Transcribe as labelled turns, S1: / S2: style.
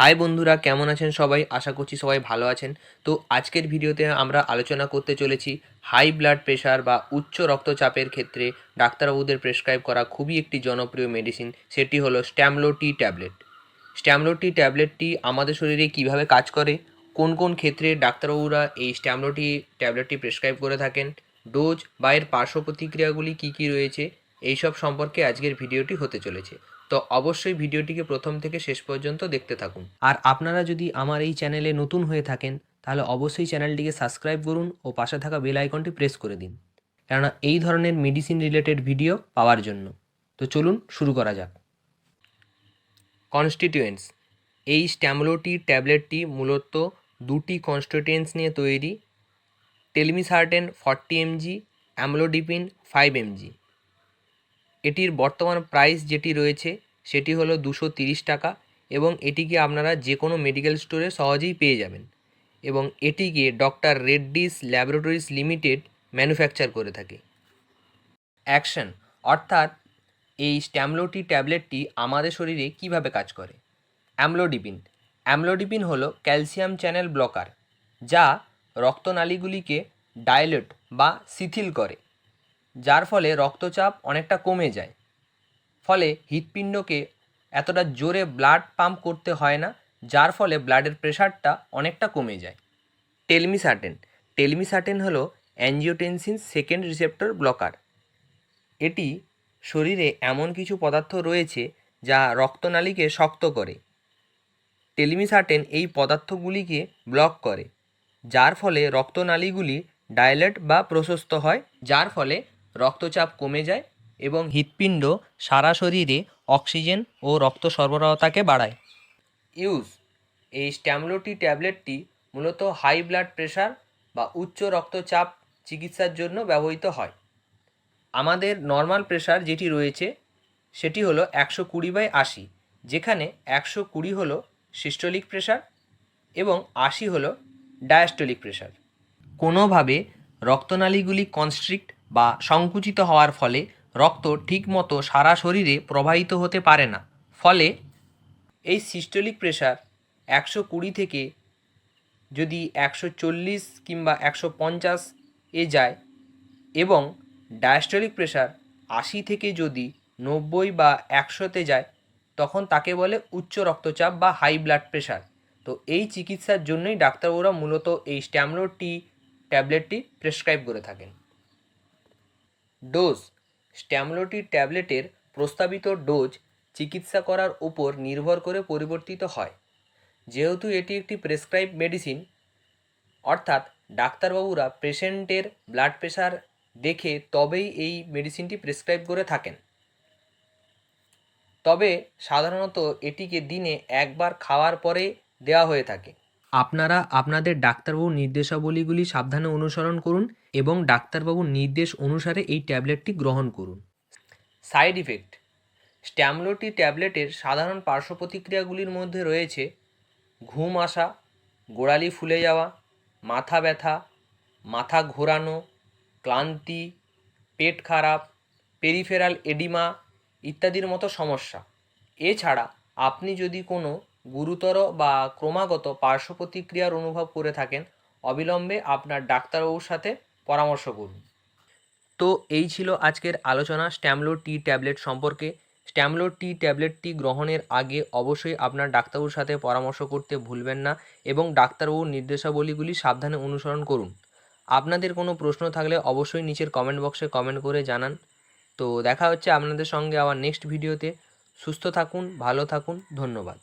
S1: High বন্ধুরা, কেমন আছেন সবাই? আশা করছি সবাই ভালো আছেন। তো আজকের ভিডিওতে আমরা আলোচনা করতে চলেছি হাই ব্লাড প্রেশার বা উচ্চ রক্তচাপের ক্ষেত্রে ডাক্তারবাবুদের প্রেসক্রাইব করা খুবই একটি জনপ্রিয় মেডিসিন সেটি হলো স্ট্যামলো টি ট্যাবলেট। স্ট্যামলো টি ট্যাবলেটটি আমাদের শরীরে কীভাবে কাজ করে? কোন কোন ক্ষেত্রে ডাক্তারবাবুরা এই স্ট্যামলো টি ট্যাবলেটটি প্রেসক্রাইব করে থাকেন? ডোজ বা এর পার্শ্ব প্রতিক্রিয়াগুলি কী কী রয়েছে? এইসব সম্পর্কে আজকের ভিডিওটি হতে চলেছে। তো অবশ্যই ভিডিওটিকে প্রথম থেকে শেষ পর্যন্ত দেখতে থাকুন। আর আপনারা যদি আমার এই চ্যানেলে নতুন হয়ে থাকেন, তাহলে অবশ্যই চ্যানেলটিকে সাবস্ক্রাইব করুন ও পাশে থাকা বেল আইকনটি প্রেস করে দিন। কেননা এই ধরনের মেডিসিন রিলেটেড ভিডিও পাওয়ার জন্য। তো চলুন শুরু করা যাক। কনস্টিটিউয়েন্টস এই স্ট্যামলোটি ট্যাবলেটটি মূলত দুটি কনস্টিটিউয়েন্টস নিয়ে তৈরি। Telmisartan forty MG, amlodipine five MG. এটির বর্তমান প্রাইস যেটি রয়েছে সেটি হলো দুশো তিরিশ টাকা এবং এটিকে আপনারা যে কোনো মেডিকেল স্টোরে সহজেই পেয়ে যাবেন এবং এটিকে doctor Reddy's laboratories limited manufacture করে থাকে। অ্যাকশন অর্থাৎ এই স্ট্যামলোটি ট্যাবলেটটি আমাদের শরীরে কীভাবে কাজ করে? অ্যামলোডিপিন অ্যামলোডিপিন হলো ক্যালসিয়াম চ্যানেল ব্লকার যা রক্তনালীগুলিকে ডাইলেট বা শিথিল করে, যার ফলে রক্তচাপ অনেকটা কমে যায়। ফলে হৃৎপিণ্ডকে এতটা জোরে ব্লাড পাম্প করতে হয় না, যার ফলে ব্লাডের প্রেশারটা অনেকটা কমে যায়। টেলমিসার্টেন টেলমিসার্টেন হলো অ্যাঞ্জিওটেনসিন সেকেন্ড রিসেপ্টর ব্লকার এটি শরীরে এমন কিছু পদার্থ রয়েছে যা রক্তনালীকে শক্ত করে। টেলিমিসার্টেন এই পদার্থগুলিকে ব্লক করে, যার ফলে রক্তনালীগুলি ডাইলেট বা প্রশস্ত হয়, যার ফলে রক্তচাপ কমে যায় এবং হৃৎপিণ্ড সারা শরীরে অক্সিজেন ও রক্ত সরবরাহতাকে বাড়ায়। ইউজ। এই স্ট্যামলোটি ট্যাবলেটটি মূলত হাই ব্লাড প্রেশার বা উচ্চ রক্তচাপ চিকিৎসার জন্য ব্যবহৃত হয়। আমাদের নর্মাল প্রেশার যেটি রয়েছে, সেটি হলো একশো কুড়ি বাই আশি, যেখানে একশো কুড়ি হলো সিস্টোলিক প্রেশার এবং আশি হলো ডায়াস্টোলিক প্রেশার। কোনোভাবে রক্তনালীগুলি কনস্ট্রিক্ট বা সংকুচিত হওয়ার ফলে রক্ত ঠিকমতো সারা শরীরে প্রবাহিত হতে পারে না। ফলে এই সিস্টোলিক প্রেশার একশো কুড়ি থেকে যদি একশো চল্লিশ কিংবা একশো পঞ্চাশ এ যায় এবং ডায়াস্টোলিক প্রেশার আশি থেকে যদি নব্বই বা একশোতে যায়, তখন তাকে বলে উচ্চ রক্তচাপ বা হাই ব্লাড প্রেশার তো এই চিকিৎসার জন্যই ডাক্তারবাবুরা মূলত এই স্ট্যামলো টি ট্যাবলেটটি প্রেসক্রাইব করে থাকেন। ডোজ স্ট্যামলোটি ট্যাবলেটের প্রস্তাবিত ডোজ চিকিৎসা করার উপর নির্ভর করে পরিবর্তিত হয়। যেহেতু এটি একটি প্রেসক্রাইব মেডিসিন, অর্থাৎ ডাক্তারবাবুরা পেশেন্টের ব্লাড প্রেশার দেখে তবেই এই মেডিসিনটি প্রেসক্রাইব করে থাকেন। তবে সাধারণত এটিকে দিনে একবার খাওয়ার পরে দেওয়া হয়ে থাকে। আপনারা আপনাদের ডাক্তারবাবুর নির্দেশাবলীগুলি সাবধানে অনুসরণ করুন এবং ডাক্তারবাবুর নির্দেশ অনুসারে এই ট্যাবলেটটি গ্রহণ করুন। Side effect. স্ট্যামলোটি ট্যাবলেটের সাধারণ পার্শ্ব প্রতিক্রিয়াগুলির মধ্যে রয়েছে ঘুম আসা, গোড়ালি ফুলে যাওয়া, মাথা ব্যথা, মাথা ঘোরানো, ক্লান্তি, পেট খারাপ, পেরিফেরাল এডিমা ইত্যাদির মতো সমস্যা। এছাড়া আপনি যদি কোনো গুরুতর বা ক্রমাগত পার্শ্ব প্রতিক্রিয়ার অনুভব করে থাকেন, অবিলম্বে আপনার ডাক্তারবাবুর সাথে পরামর্শ করুন। তো এই ছিল আজকের আলোচনা স্ট্যামলো টি ট্যাবলেট সম্পর্কে। স্ট্যামলো টি ট্যাবলেটটি গ্রহণের আগে অবশ্যই আপনার ডাক্তারবাবুর সাথে পরামর্শ করতে ভুলবেন না এবং ডাক্তারবাবুর নির্দেশাবলীগুলি সাবধানে অনুসরণ করুন। আপনাদের কোনো প্রশ্ন থাকলে অবশ্যই নিচের কমেন্ট বক্সে কমেন্ট করে জানান। তো দেখা হচ্ছে আপনাদের সঙ্গে আবার নেক্সট ভিডিওতে সুস্থ থাকুন, ভালো থাকুন, ধন্যবাদ।